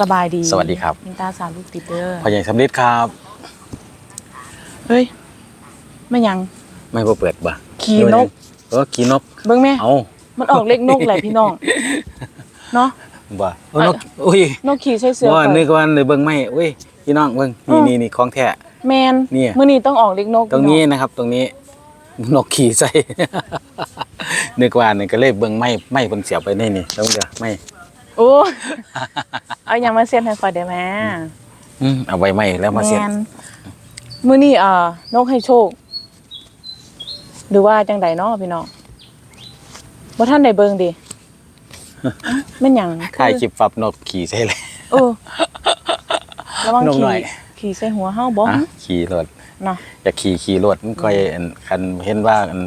สบายดีสวัสดีครับ มินตาสาวลูกติดเด้อพ่อใหญ่สำลิดครับ เฮ้ยไม่ยังไม่บ่เปิดบ่ขี่นกเออขี่นกเบิ่งแม่เอามันออกเล็กนกแหละพี่น้องเนาะบ่เออนกอุ้ยนกขี่ใส่เสื้อว่าก่อนนึกว่าในเบิ่งไม่อุ้ยพี่น้องเบิ่งอืนี่มนี่นี่ของแท้แมนเนี่ยมื้อนี้ต้องออกเล็กนก ตรงนี้พี่นะครับ ตรงนี้นกขี่ใส่นึกว่านี่ก็เลยเบิ่งไม่ไม่เพิ่นเสียบไปในนี่แล้วเดี๋ยวไม่โอ้ เอายังมาเซ็นให้ข่อยได้ไหมอืมเอาไว้ไม่แล้วมาเสียบแนมื้อนี้เอ่อนกให้โชค หรือว่าจังใดเนาะพี่น้องบ่ท่านได้เบิ่งดิเอ้าแม่นหยังถ่ายคลิปฟับนกขี่ใส่เลย เออระวังนกหน่ขี่อย ขี่ใส่หัวเฮาบ่อะขี่รถเนาะอยากขี่ขี่รถมันค่อยอันคันเห็นว่าอัน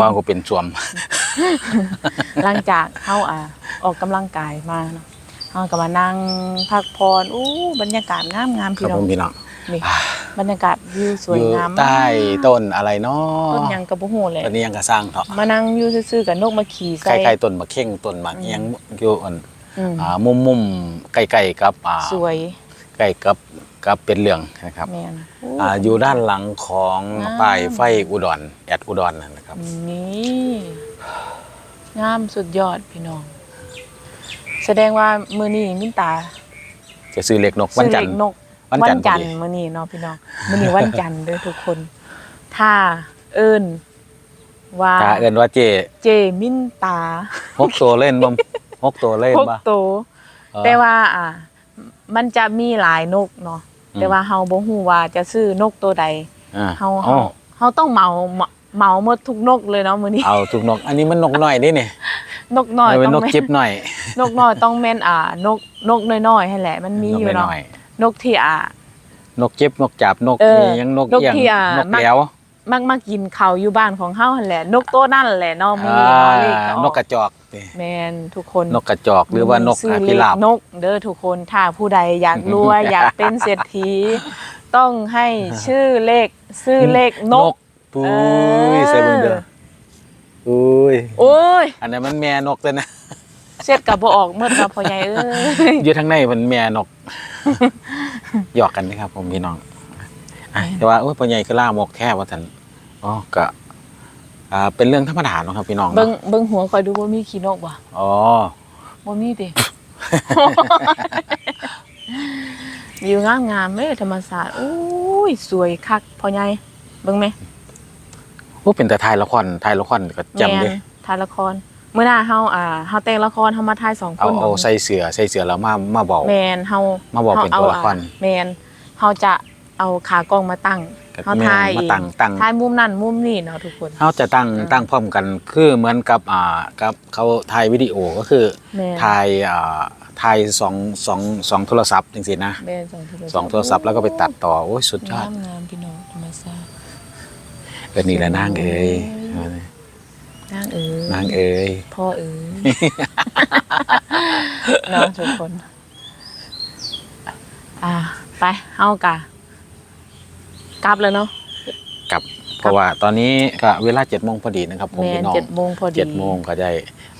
ว่าก็เป็นสวม หลังจากเข้าอ่าออกกำลังกายมาเนาะ เฮาก็มานั่งพักผ่อนอู้บรรยากาศงามงามครัพี่บน้อผงมพี่น้องนี่บรรยากาศวิวสวยอยู่งามใต้ต้นอะไรเนาะต้นหยังก็บ่ฮู้แหละต้นนี้ยังก็สร้างเถาะมานั่งอยู่ซื่อๆกับนกมาขี่คใส่ ล้ายๆต้นมะเข่งต้นมะเอียงอยู่อันอืมอ่ามุมมุมๆใกล้ๆกับอ่าสวยใกล้กับกับเป็นเหลืองนะครับ แม่นอ่าอยู่ด้านหลังของงามป้ายไฟอุดรแอดอุดรนะครับ นี่งามสุดยอดพี่น้อง แสดงว่ามื้อนี้มินตาจะซื้อเล็กนกวันจันทซื้อร์เล็กนกวันวัจันนทร์จันทพอดีร์มื้อนี้เนาะพี่น้องมื้อนี้วันจันทร์เด้อทุกคน ถ้าเอิ้นว่าถ้าเอิ้นว่าเจเจมินตาหกตัวเล่นบ่หกตัวเล่นพวกบ่โตวเออ แต่ว่าอ่า มันจะมีหลายนกเนาะอืม แต่ว่าเฮาบ่ฮู้ว่าจะซื้อนกตัวใดอ่าเฮาอ๋เฮาอเฮาต้องเหมาเหมาเหมาหมดทุกนกเลยเนาะมื้อนี้ เอาทุกนก อันนี้มันนกน้อยนี่นี่นกน้อยมันเป็นต้นองกแม่นจิ๊บหน่อย นกน้อยต้องแม่นอ่านกนกน้อยๆให้แหละ มันมีอยู่นกเนาะน้อยนกที่อ่าๆนกจิ๊บนกจับนกเออนี่ยังนกนกเอียงที่อ่านกมักแหล้วมักมากินข้าวอยู่บ้านของเฮาหั่นแหละ นกตัวนั่นแหละเนาะมีอ่าเลขออนกกระจอกนี่แม่นทุกคนนกกระจอกหรือว่านกซื้อพิราบเลขนก เด้อทุกคนถ้าผู้ใดอยากรวยอยากเป็นเศรษฐี ต้องให้ชื่อเลขชื่อเลขนกปุ้เอยอใส่เบิ่งเด้ออุ้ยโอ้ยอันนั้นมันแม่นกเลยนะ เสร็จกับบ่ออกเมื่อเราพ่อใหญ่เอ้ยอยู่ทางในมันแม่นก หยอกกันนะครับ ผมพี่น้องอะแต่ว่าโอ้ยพ่อใหญ่คือล่ามกแท้ว่าท่านอ๋อก็อ่าเป็นเรื่องธรรมดาเนาะครับพี่น้องเบิ่งเนาะเบิ่งหัวคอยดูว่ามีขี้นกบ่อ๋อ บ่มีติ วิวงามงามๆเด้อธรรมศาสตร์โอ้ยสวยคักพ่อใหญ่เบิ่งไหมโอ้เป็นแต่ถ่ายละครถ่ายละครก็จำแม่เด้นถ่ายละคร เมื่อหน้าเฮาอ่าเฮาแต่งละครเฮามาถ่ายสองคเอานเอาบ่ใส่เสือใส่เสือแล้วมามาบอก แมนเฮามาบอกเป็นตัวละครเฮาเอาอะแมนเฮาจะเอาขากล้องมาตั้งกับเฮาแม่ถ่ายมาตั้งตั้งถ่ายมุมนั่นมุมนี่เนาะทุกคน เขาจะตั้งอืมตั้งพร้อมกันคือเหมือนกับอ่ากับเขาถ่ายวิดีโอก็คือแม่นถ่ายอ่าถ่ายสองสองสองโทรศัพท์จริงๆนะแม่นสองโทรศัพท์สองโทรศัพท์แล้วก็ไปตัดต่อโอ้ยสุดยอดงามงามพี่น้องธรรมศาสตร์เออนี่แหละนางเอ้ย นางเอ๋ยนางเอ้ยพ่อเอ๋ยเนาะทุกคน อ่า ไปเฮากะกลับแล้วเนาะกับ เพราะว่าตอนนี้ก็เวลาเจ็ดโมงพอดีนะครับ ผมแม่พี่นน้องเจ็ดโมงพอดีเจ็ดโมงก็ได้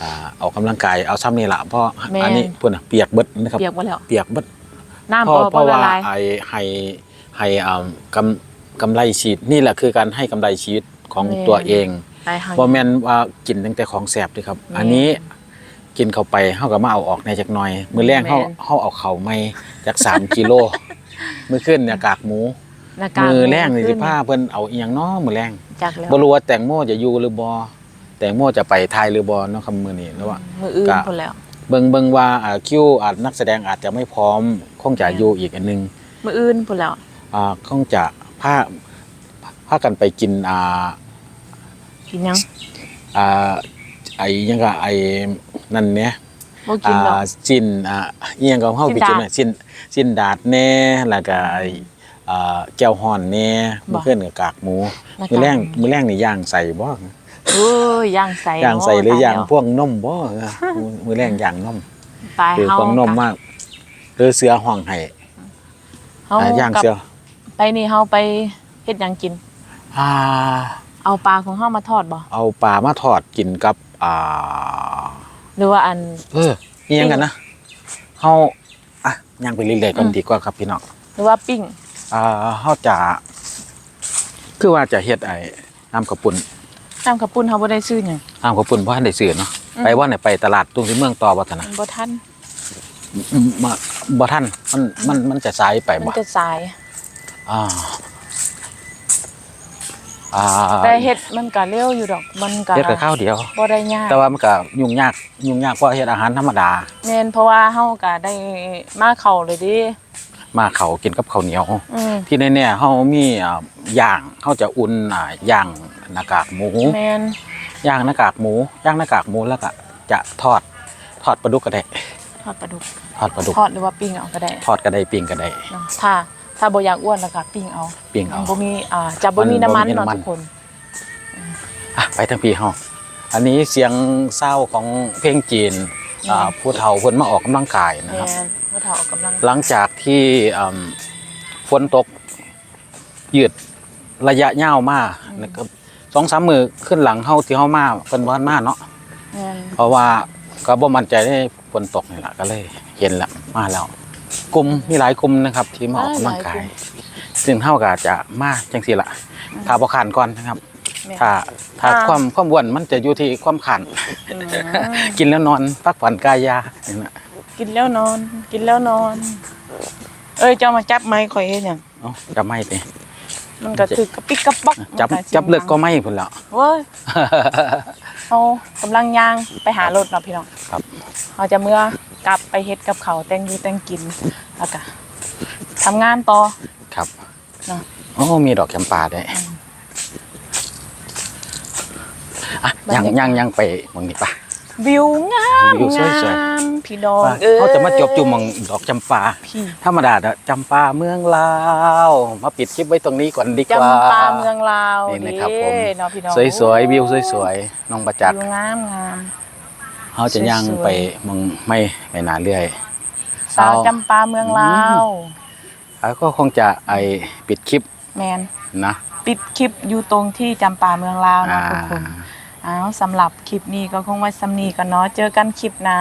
อ่าออกกำลังกายเอาซ้ำนี่ละเพราะแม่นอันนี้พูดนะเปียกเบิดนะครับเปียกบ่แล้วเปียกเบิดน้ำเพราะบ่เพบ่ราะละว่าลายไอให้ให้อ่ากำกำไรชีวิตนี่แหละคือการให้กำไรชีวิตของแม่นตัวเอง ไปเฮาบ่แม่นว่ากินตั้งแต่ของแสบด้วยครับ แม่น อันนี้กินเข้าไปเฮาก็มาเอาออกในจักหน่อย มื้อแรงแม่นเฮาเฮาเอาเข้าไม่จาก 3กิโลมื้อขึ้นเนี่ยกากหมูหน้ากากมือแรงนี่ขึ้สิพาเพิ่นเอาอีหยังเนาะมื้อแรงจักแล้วบ่รู้ว่าแตงโมจะอยู่หรือบ่แตงโมจะไปไทยหรือบ่เนาะครับมื้อนี้เนาะว่า มืออื่นกะพุ่นแล้ว เบิ่งเบิ่งว่าอ่าคิวอาจนักแสดงอาจจะไม่พร้อมคงจะอยู่อีกอันหนึง มืออื่นพุ่นแล้ว อ่าคงจะพาพากันไปกินอ่า กินยังอ่าไอ้หยังก็ไอ้นั่นเนี่ยบ่กินดอกอ่าสิ้นอ่าอีหยังก็เฮาไปกินสิ้นดาดน่ะสิ้นสิ้นดาดแน่แล้วก็ไอ้อ่าแก้วฮ้อนแน่บ่ มื้อคืนก็กากหมูแล้วก็มื้อแรงมื้อแรงนี่ย่างใส่บ่โอ้ยย่างใส่ย่างใส่หรือโตย่างแล้วพวกนมบ่เออมื้อแรงย่างนมไปคือเฮาของนมมากหรือเสือห้องให้เฮาอ่าย่างกับเสือ ไปนี่เฮาไปเฮ็ดหยังกิน อ่า เอาปลาของเฮามาทอดบ่เอาปลามาทอดกินกับอ่าหรือว่าอัน เออนี่ยังกันนะเฮาอะย่างไปเรื่อยๆก่อนอืมดีกว่าครับพี่น้องหรือว่าปิ้งอ่าเฮาจะคือว่าจะเฮ็ดไอ้น้ำกระปุ่นน้ำกระปุ้นเขาบ่ได้ซื้อหยังน้ำกระปุ่นบ่ทันได้ซื้อเนาะอืมไปว่าไหนไปตลาดตรงที่เมืองต่อบ่ทันมันะนบ่ทันอืมมาบ่ทันมันมันมันจะสายไปมันบ่จะสายอ่า อ่าแต่เฮ็ดมันก็เร็วอยู่ดอกมันก็เฮ็ดกับข้าวเดียวบ่ได้ยากแต่ว่ามันก็ยุ่งยากยุ่งยากกว่าเฮ็ดอาหารธรรมดาแม่นเพราะว่าเฮาก็ได้มาเข้าเลยเดิมาเขากินกับข้าวเหนียวอืมที่แน่ๆเฮามีอ่าย่างเฮาจะอุ่นอ่าย่างหน้ากากหมูแม่นย่างหน้ากากหมูย่างหน้ากากหมูแล้วก็จะทอดทอดปลาดุกก็ได้ทอดปลาดุกทอดปลาดุกทอดหรือว่าปิ้งเอาก็ได้ทอดก็ได้ปิ้งก็ได้เนาะ ถ้าถ้าบ่อยากอ้วนแล้วก็ปิ้งเอาปิ้งเอามันบ่มีอ่าจะบ่มีน้ำมันมันบ่มีเนาะน้ำมันทุกคน อะไปทางพี่เฮาอันนี้เสียงเศร้าของเพลงจีนอ่าผู้เฒ่าเพิ่นมาออกกำลังกายนะแม่ครับ นผู้เฒ่าออกกำลังหลังจากที่อืมฝนตกยืดระยะยาวมากนะครับสองสามมือขึ้นหลังเฮาที่เฮามาเพิ่นบ่ทันมาเนาะ แม่นเพราะว่าก็บ่มั่นใจในฝนตกนี่แหละก็เลยเห็นแล้วมาแล้ว กลุ่มมีหลายกลุ่มนะครับ ที่มาออกกำลังกายซึ่งเฮาก็จะมาจังซี่ล่ะถ้าบ่ขานก่อนนะครับแม่นถ้าถ้าอ่าความความอ้วนมันจะอยู่ที่ความขันอืมกินแล้วนอนพักผ่อนกายยานี่นะกินแล้วนอน กินแล้วนอน เอ้ยเจ้ามาจับไม้ข่อยเฮ็ดหยังเอ้าจะไม่ติมันก็คือกระปิกกระป๊อกจับมันสิจับเลิกก็ไม่พุ่นแล้วเว้ยเขากำลังย่างไปหารถเนาะพี่น้องครับเขาจะเมื่อ กลับไปเฮ็ดกับเขาวแต่งอยู่แต่งกินแล้วก็ทำงานต่อ ครับเนาะโอ้มีดอกจำปาด้วยอะบรรยังยากาศยังยังไปหมองนี้ปะ วิวงามวิวสวยงามพี่น้องว่าอ้ยเขาจะมาจบจุ่มหมองดอกจำปา พี่ธรรมดาน่ะจำปาเมืองลาว มาปิดคลิปไว้ตรงนี้ก่อนดีกว่า จำปาเมืองลาวนี่นะครับผม เด้เนาะพี่น้องสวยๆวิวสวยๆน้องประจักษ์วิวงามงาม เขาจะย่างสวยๆไปหมองไม่ไม่นานเรื่อยสาวจำปาเมืองลาวแล้วก็คงจะไอปิดคลิปแมนนะปิดคลิปอยู่ตรงที่จำปาเมืองลาวนะอ่าทุกคนอ้าวสำหรับคลิปนี้ก็คงไว้สำนีกันเนาะเจอกันคลิปหน้า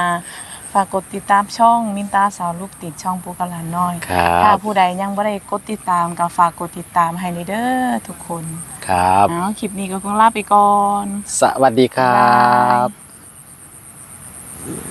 ฝากกดติดตามช่องมินตาสาวลูกติดช่องปูกะหลานน้อยครัถ้าบผู้ใดยังไม่ได้กดติดตามก็ฝากกดติดตามให้ในเด้อทุกคน ครับอ้าวคลิปนี้ก็คงลาไปก่อน สวัสดีครับบ๊ายบาย Ooh.